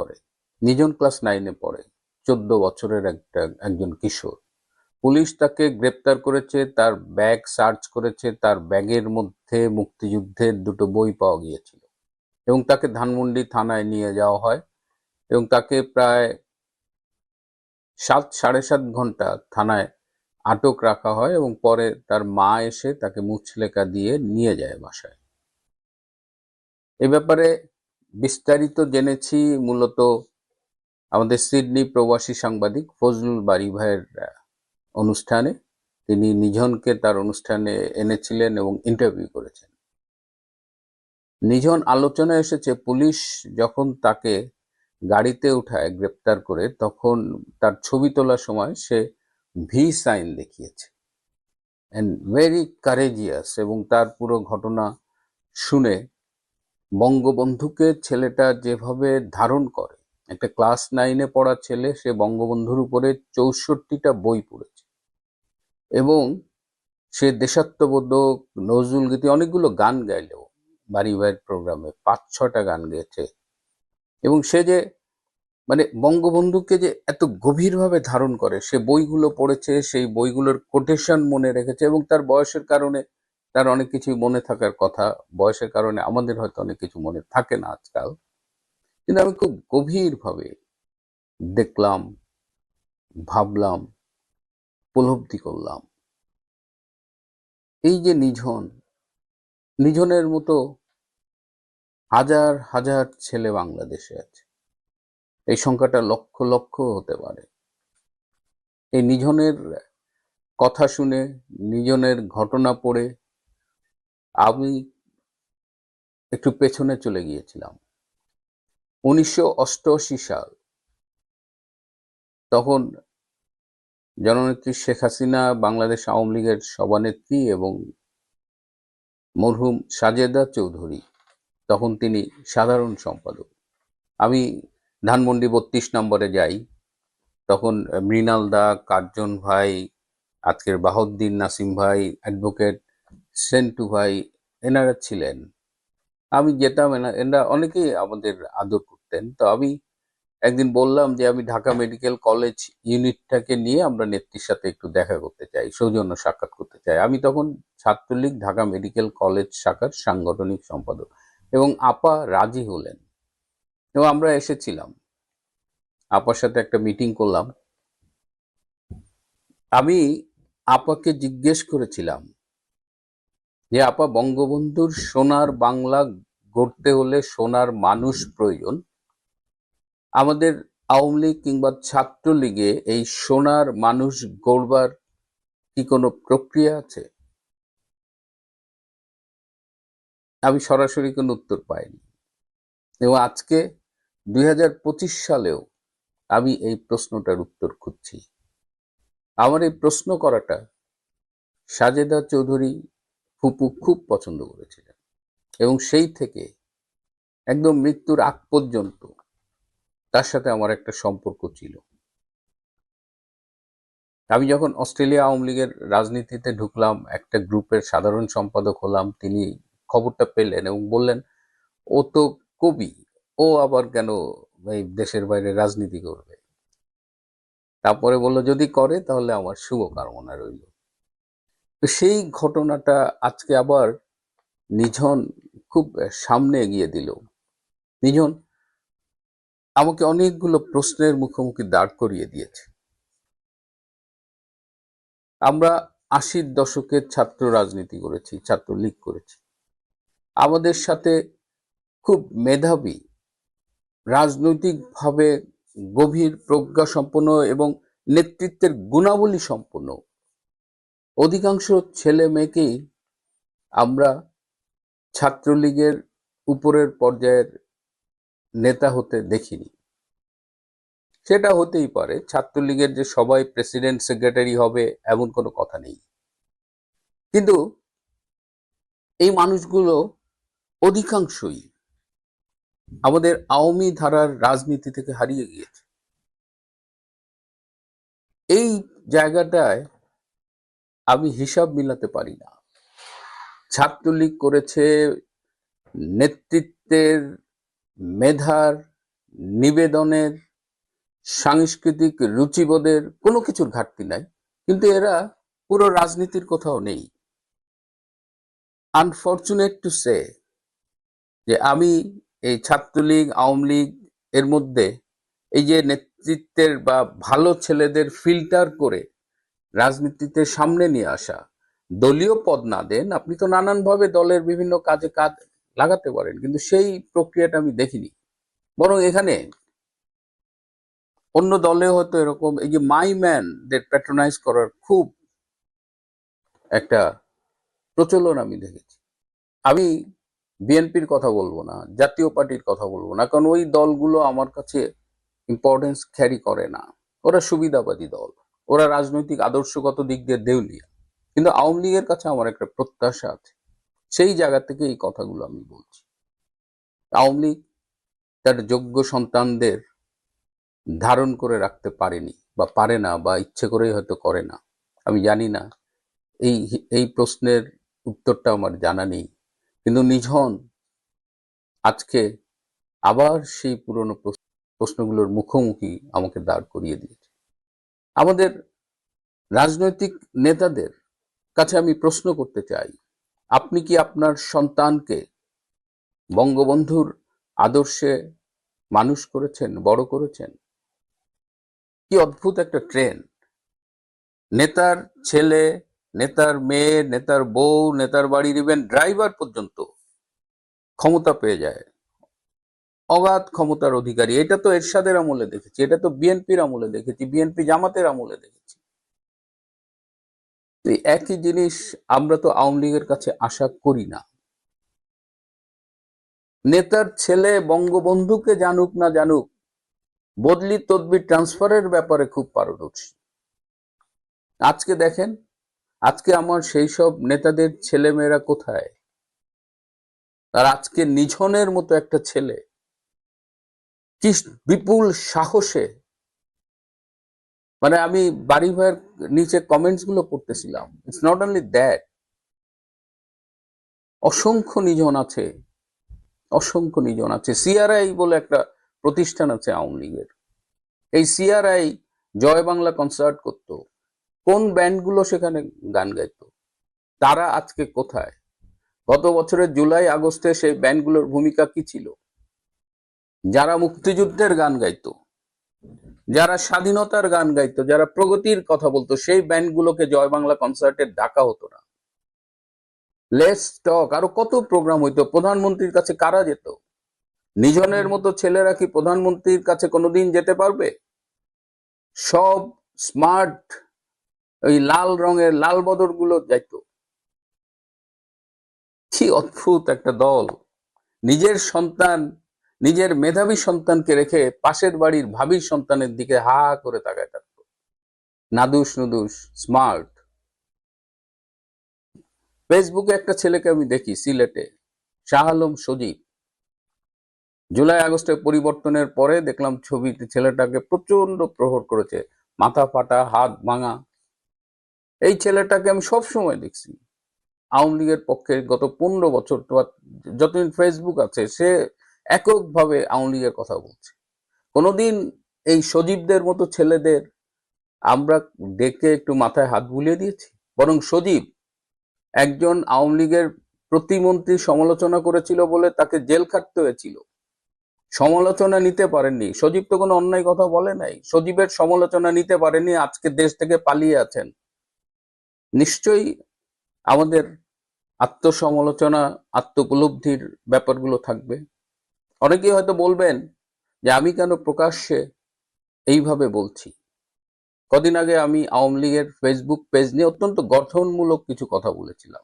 করে নিজন ক্লাস নাইনে পড়ে। চোদ্দ বছরের একটা, একজন কিশোর। পুলিশ তাকে গ্রেপ্তার করেছে, তার ব্যাগ সার্চ করেছে, তার ব্যাগের মধ্যে মুক্তিযুদ্ধের দুটো বই পাওয়া গিয়েছিল এবং তাকে ধানমন্ডি থানায় নিয়ে যাওয়া হয় এবং তাকে প্রায় সাত, সাড়ে সাত ঘণ্টা থানায় আটক রাখা হয় এবং পরে তার মা এসে তাকে মুচলেকা দিয়ে নিয়ে যায় বাসায়। এ ব্যাপারে বিস্তারিত জেনেছি মূলত আমাদের সিডনি প্রবাসী সাংবাদিক ফজলুল বাড়ি ভাইয়ের অনুষ্ঠানে। তিনি নিঝনকে তার অনুষ্ঠানে এনেছিলেন এবং ইন্টারভিউ করেছেন। নিঝন আলোচনায় এসেছে, পুলিশ যখন তাকে গাড়িতে উঠায়, গ্রেপ্তার করে, তখন তার ছবি তোলার সময় সে ভি সাইন দেখিয়েছে। অ্যান্ড ভেরি কারেজিয়াস এবং তার পুরো ঘটনা শুনে বঙ্গবন্ধুকে ছেলেটা যেভাবে ধারণ করে, একটা ক্লাস নাইনে পড়া ছেলে, সে বঙ্গবন্ধুর উপরে চৌষট্টিটা বই পড়েছে। এবং সে দেশাত্মবোধক, নজরুল গীতি অনেকগুলো গান গাইলেও, বাড়ি ভাইয়ের প্রোগ্রামে পাঁচ, ছটা গান গেয়েছে। এবং সে যে মানে বঙ্গবন্ধুকে যে এত গভীরভাবে ধারণ করে, সে বইগুলো পড়েছে, সেই বইগুলোর কোটেশন মনে রেখেছে এবং তার বয়সের কারণে তার অনেক কিছুই মনে থাকার কথা। বয়সের কারণে আমাদের হয়তো অনেক কিছু মনে থাকে না আজকাল। কিন্তু আমি খুব গভীরভাবে দেখলাম, ভাবলাম, উপলব্ধি করলাম। এই যে নিঝন, নিঝনের মতো হাজার হাজার ছেলে বাংলাদেশে আছে। এই সংখ্যাটা লক্ষ লক্ষ হতে পারে। এই নিঝনের কথা শুনে, নিঝনের ঘটনা পড়ে আমি একটু পেছনে চলে গিয়েছিলাম। উনিশশো অষ্টআশি সাল। তখন জননেত্রী শেখ হাসিনা বাংলাদেশ আওয়ামী লীগের সভানেত্রী এবং মরহুম সাজেদা চৌধুরী, তখন তিনি সাধারণ সম্পাদক। আমি ধানমন্ডি বত্রিশ নম্বরে যাই। তখন মৃণাল দা, কার্জন ভাই, আজকের বাহদ্দিন নাসিম ভাই অ্যাডভোকেট সেন্টু ভাই এনারা ছিলেন। আমি যেতাম এনা- এনারা অনেকেই আমাদের আদর করতেন। তো আমি একদিন বললাম যে, আমি ঢাকা মেডিকেল কলেজ ইউনিটটাকে নিয়ে আমরা নেত্রীর সাথে একটু দেখা করতে চাই, সৌজন্য সাক্ষাৎ করতে চাই। আমি তখন ছাত্রলীগ ঢাকা মেডিকেল কলেজ শাখার সাংগঠনিক সম্পাদক এবং আপা রাজি হলেন। এবং আমরা এসেছিলাম। আপার সাথে একটা মিটিং করলাম। আমি আপাকে জিজ্ঞেস করেছিলাম যে আপা বঙ্গবন্ধুর সোনার বাংলা গড়তে হলে সোনার মানুষ প্রয়োজন। আমাদের আওয়ামী লীগ কিংবা ছাত্রলীগে এই সোনার মানুষ গড়বার কি কোনো প্রক্রিয়া আছে? আমি সরাসরি কোনো উত্তর পাইনি। এবং আজকে দুই হাজার পঁচিশ সালেও আমি এই প্রশ্নটার উত্তর খুঁজছি। আমার এই প্রশ্ন করাটা সাজেদা চৌধুরী ফুপু খুব পছন্দ করেছিলেন। এবং সেই থেকে একদম মৃত্যুর আগ পর্যন্ত তার সাথে আমার একটা সম্পর্ক ছিল। আমি যখন অস্ট্রেলিয়া আওয়ামী লীগের রাজনীতিতে ঢুকলাম, একটা গ্রুপের সাধারণ সম্পাদক হলাম, তিনি খবরটা পেলেন এবং বললেন, ও তো কবি, ও আবার কেন এই দেশের বাইরে রাজনীতি করবে? তারপরে বলল, যদি করে তাহলে আমার শুভকামনা রইল। তো সেই ঘটনাটা আজকে আবার নিঝন খুব সামনে এগিয়ে দিল। নিঝন আমাকে অনেকগুলো প্রশ্নের মুখোমুখি দাঁড় করিয়ে দিয়েছে। আমরা আশির দশকের ছাত্র রাজনীতি করেছি, ছাত্রলীগ করেছি। আমাদের সাথে খুব মেধাবী, রাজনৈতিকভাবে গভীর প্রজ্ঞা সম্পন্ন এবং নেতৃত্বের গুণাবলী সম্পন্ন অধিকাংশ ছেলে মেয়েকেই আমরা ছাত্রলীগের উপরের পর্যায়ের নেতা হতে দেখিনি। সেটা হতেই পারে, ছাত্রলীগের যে সবাই প্রেসিডেন্ট, সেক্রেটারি হবে এমন কোনো কথা নেই। কিন্তু এই মানুষগুলো অধিকাংশই আমাদের আওয়ামী ধারার রাজনীতি থেকে হারিয়ে গিয়েছে। এই জায়গাটায় আমি হিসাব মিলাতে পারি না। ছাত্রলীগ করেছে নেতৃত্বের, মেধার, নিবেদনের, সাংস্কৃতিক রুচিবোধের কোনো কিছুর ঘাটতি নাই, কিন্তু এরা পুরো রাজনীতির কোথাও নেই। আনফর্চুনেট টু সে যে আমি এই ছাত্রলীগ, আওয়ামী লীগ এর মধ্যে এই যে নেতৃত্বের বা ভালো ছেলেদের ফিল্টার করে রাজনীতিতে সামনে নিয়ে আসা। দলীয় পদ না দেন আপনি তো নানানভাবে দলের বিভিন্ন কাজে কাজ লাগাতে পারেন, কিন্তু সেই প্রক্রিয়াটা আমি দেখিনি। বরং এখানে অন্য দলে হয়তো এরকম, এই যে মাই ম্যানদের প্যাট্রোনাইজ করার খুব একটা প্রচলন আমি দেখেছি। আমি বিএনপির কথা বলব না, জাতীয় পার্টির কথা বলব না, কারণ ওই দলগুলো আমার কাছে ইম্পর্টেন্স ক্যারি করে না। ওরা সুবিধাবাদী দল। ওরা রাজনৈতিক আদর্শগত দিক দিয়ে দেউলিয়া। কিন্তু আওয়ামী লীগের কাছে আমার একটা প্রত্যাশা আছে। সেই জায়গা থেকে এই কথাগুলো আমি বলছি। আওয়ামী লীগ তার যোগ্য সন্তানদের ধারণ করে রাখতে পারেনি বা পারে না বা ইচ্ছে করেই হয়তো করে না। আমি জানি না। এই এই প্রশ্নের উত্তরটা আমার জানা নেই। কিন্তু নিঝন আজকে আবার সেই পুরনো প্রশ্ন- প্রশ্নগুলোর মুখোমুখি আমাকে দাঁড় করিয়ে দিয়েছে। আমাদের রাজনৈতিক নেতাদের কাছে আমি প্রশ্ন করতে চাই, আপনি কি আপনার সন্তানকে বঙ্গবন্ধুর আদর্শে মানুষ করেছেন, বড় করেছেন? কি অদ্ভুত একটা ট্রেন্ড নেতার ছেলে, নেতার মেয়ে, নেতার বউ, নেতার বাড়ির ইভেন ড্রাইভার পর্যন্ত ক্ষমতা পেয়ে যায়। অগাধ ক্ষমতার অধিকারী। এটা তো এরশাদের আমলে দেখেছি, এটা তো বিএনপির আমলে দেখেছি, বিএনপি জামাতের আমলে দেখেছি। একই জিনিস আমরা তো আওয়ামী লীগের কাছে আশা করি না। নেতার ছেলে, বঙ্গবন্ধুকে জানুক না জানুক, বদলি তদবির ট্রান্সফারের ব্যাপারে খুব পারদর্শী। আজকে দেখেন, আজকে আমার সেই সব নেতাদের ছেলেমেয়েরা কোথায়? আর আজকে নিঝনের মতো একটা ছেলে কি বিপুল সাহসে? মানে আমি বাড়ি ভাইয়ের নিচে কমেন্টসগুলো পড়তেছিলাম। ইটস নট অনলি দ্যাট অসংখ্য নিজন আছে, অসংখ্য নিজন আছে। সিআরআই বলে একটা প্রতিষ্ঠান আছে আওয়ামী লীগের। এই সিআরআই জয় বাংলা কনসার্ট করতো। কোন ব্যান্ডগুলো সেখানে গান গাইতো? তারা আজকে কোথায়? গত বছরের জুলাই আগস্টে সেই ব্যান্ডগুলোর ভূমিকা কি ছিল? যারা মুক্তিযুদ্ধের গান গাইত, যারা স্বাধীনতার গান গাইতো, যারা প্রগতির কথা বলতো, সেই ব্যান্ডগুলোকে জয় বাংলা কনসার্টে ডাকা হতো না। লেস টক আরও কত প্রোগ্রাম হইতো? প্রধানমন্ত্রীর কাছে কারা যেত? নিজনের মতো ছেলেরা কি প্রধানমন্ত্রীর কাছে কোনোদিন যেতে পারবে? সব স্মার্ট ওই লাল রঙের, লাল বদরগুলো যাইতো। কি অদ্ভুত একটা দল। নিজের সন্তান নিজের মেধাবী সন্তানকে রেখে পাশের বাড়ির ভাবির সন্তানের দিকে হা করে তাকায় থাকতো। নাদুস নুদুস, স্মার্ট। ফেসবুকে একটা ছেলেকে আমি দেখি সিলেটে, শাহ আলম সজীব। জুলাই আগস্টে পরিবর্তনের পরে দেখলাম ছবিতে ছেলেটাকে প্রচণ্ড প্রহর করেছে, মাথা ফাটা, হাত ভাঙা। এই ছেলেটাকে আমি সব সময় দেখছি। আওয়ামী লীগের পক্ষে গত পনেরো বছর যতদিন ফেসবুক আছে, সে এককভাবে আওয়ামী লীগের কথা বলছে। কোনোদিন এই সজীবদের মতো ছেলেদের আমরা ডেকে একটু মাথায় হাত বুলিয়ে দিয়েছি? বরং সজীব একজন আওয়ামী লীগের প্রতিমন্ত্রী সমালোচনা করেছিল বলে তাকে জেল খাটতে হয়েছিল। সমালোচনা নিতে পারেননি। সজীব তো কোনো অন্যায় কথা বলে নাই। সজীবের সমালোচনা নিতে পারেনি আজকে দেশ থেকে পালিয়ে আছেন। নিশ্চয়ই আমাদের আত্মসমালোচনা আত্মোপলব্ধির ব্যাপারগুলো থাকবে। অনেকেই হয়তো বলবেন যে আমি কেন প্রকাশ্যে এইভাবে বলছি। কদিন আগে আমি আওয়ামী লীগের ফেসবুক পেজ নিয়ে অত্যন্ত গঠনমূলক কিছু কথা বলেছিলাম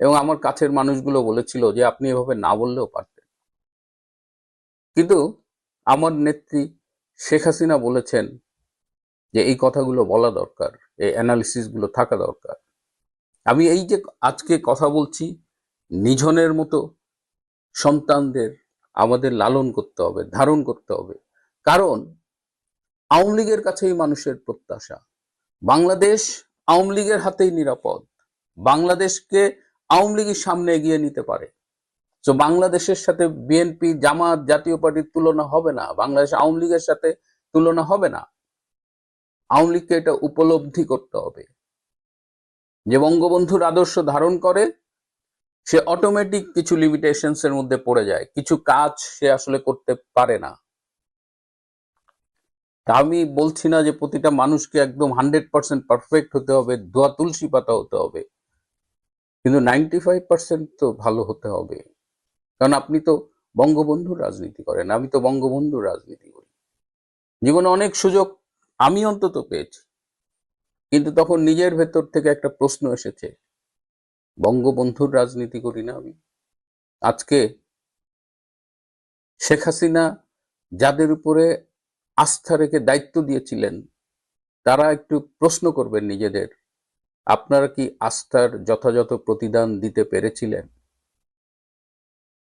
এবং আমার কাছের মানুষগুলো বলেছিল যে আপনি এভাবে না বললেও পারতেন। কিন্তু আমার নেত্রী শেখ হাসিনা বলেছেন যে এই কথাগুলো বলা দরকার, এই অ্যানালিসিসগুলো থাকা দরকার। আমি এই যে আজকে কথা বলছি, নিঝনের মতো সন্তানদের আমাদের লালন করতে হবে, ধারণ করতে হবে। কারণ আওয়ামী লীগের কাছেই মানুষের প্রত্যাশা। বাংলাদেশ আওয়ামী লীগের হাতেই নিরাপদ। বাংলাদেশকে আওয়ামী লীগের সামনে এগিয়ে নিতে পারে। তো বাংলাদেশের সাথে বিএনপি, জামাত জাতীয় পার্টির তুলনা হবে না। বাংলাদেশ আওয়ামী লীগের সাথে তুলনা হবে না। আওয়ামী লীগকে এটা উপলব্ধি করতে হবে। যে বঙ্গবন্ধুর আদর্শ ধারণ করে সে অটোমেটিক কিছু লিমিটেশনস এর মধ্যে পড়ে যায়। কিছু কাজ সে আসলে করতে পারে না। আমি বলছি না যে প্রতিটা মানুষকে একদম হান্ড্রেড পার্সেন্ট পারফেক্ট হতে হবে, ধোয়া তুলসী পাতা হতে হবে। কিন্তু নাইনটি ফাইভ পার্সেন্ট তো ভালো হতে হবে। কারণ আপনি তো বঙ্গবন্ধুর রাজনীতি করেন, আমি তো বঙ্গবন্ধুর রাজনীতি করি। জীবনে অনেক সুযোগ আমি অন্তত পেয়েছি। কিন্তু তখন নিজের ভেতর থেকে একটা প্রশ্ন এসেছে বঙ্গবন্ধুর রাজনীতি করি না আমি। আজকে শেখ হাসিনা যাদের উপরে আস্থা রেখে দায়িত্ব দিয়েছিলেন, তারা একটু প্রশ্ন করবেন নিজেদের, আপনারা কি আস্থার যথাযথ প্রতিদান দিতে পেরেছিলেন?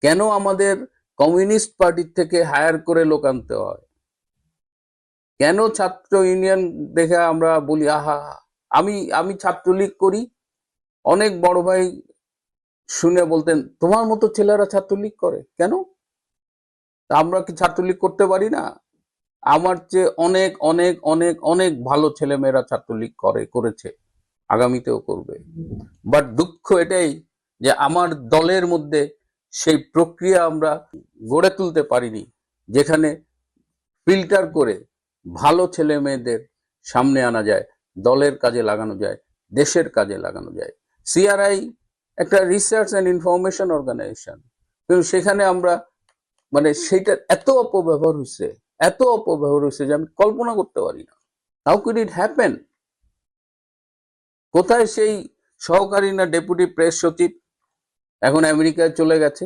কেন আমাদের কমিউনিস্ট পার্টির থেকে হায়ার করে লোক আনতে হয়? কেন ছাত্র ইউনিয়ন দেখে আমরা বলি, আহা, আমি আমি ছাত্রলীগ করি অনেক বড় ভাই শুনে বলতেন, তোমার মতো ছেলেরা ছাত্রলীগ করে, কেন? আমরা কি ছাত্রলীগ করতে পারি না? আমার চেয়ে অনেক অনেক অনেক অনেক ভালো ছেলেমেয়েরা ছাত্রলীগ করে, করেছে, আগামীতেও করবে। বাট দুঃখ এটাই যে আমার দলের মধ্যে সেই প্রক্রিয়া আমরা গড়ে তুলতে পারিনি, যেখানে ফিল্টার করে ভালো ছেলে মেয়েদের সামনে আনা যায়, দলের কাজে লাগানো যায়, দেশের কাজে লাগানো যায়। সিআরআই একটা রিসার্চ অ্যান্ড ইনফরমেশন অর্গানাইজেশন কিন্তু সেখানে আমরা মানে সেইটার এত অপব্যবহার হয়েছে এত অপব্যবহার হয়েছে যে আমি কল্পনা করতে পারি না। হাউ কুড ইট হ্যাপেন কোথায় সেই সহকারী না ডেপুটি প্রেস সচিব এখন আমেরিকায় চলে গেছে?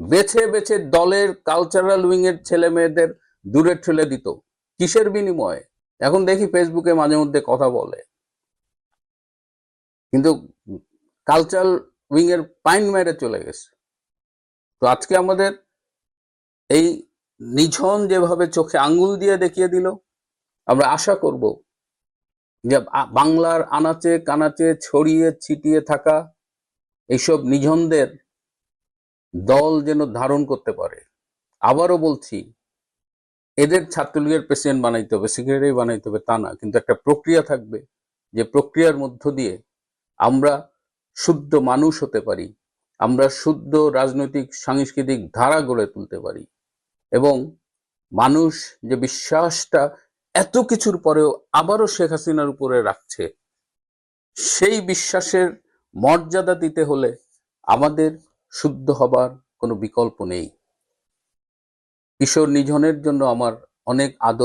বেছে বেছে দলের কালচারাল উইং এর ছেলে মেয়েদের দূরে ঠেলে দিত। কিসের বিনিময়ে? এখন দেখি ফেসবুকে মাঝে মধ্যে কথা বলে। কিন্তু কালচারাল উইং এর পাইন মেরে চলে গেছে। তো আজকে আমাদের এই নিঝন যেভাবে চোখে আঙ্গুল দিয়ে দেখিয়ে দিল, আমরা আশা করব যে বাংলার আনাচে কানাচে ছড়িয়ে ছিটিয়ে থাকা এইসব নিঝনদের দল যেন ধারণ করতে পারে। আবারও বলছি, এদের ছাত্রলীগের প্রেসিডেন্ট বানাইতে হবে সেক্রেটারি বানাইতে হবে তা না, কিন্তু একটা প্রক্রিয়া থাকবে, যে প্রক্রিয়ার মধ্য দিয়ে আমরা শুদ্ধ মানুষ হতে পারি, আমরা শুদ্ধ রাজনৈতিক, সাংস্কৃতিক ধারা গড়ে তুলতে পারি এবং মানুষ যে বিশ্বাসটা এত কিছুর পরেও আবারও শেখ হাসিনার উপরে রাখছে, সেই বিশ্বাসের মর্যাদা দিতে হলে আমাদের শুদ্ধ হবার কোনো বিকল্প নেই। কিশোর নিধনের জন্য আমার অনেক আদর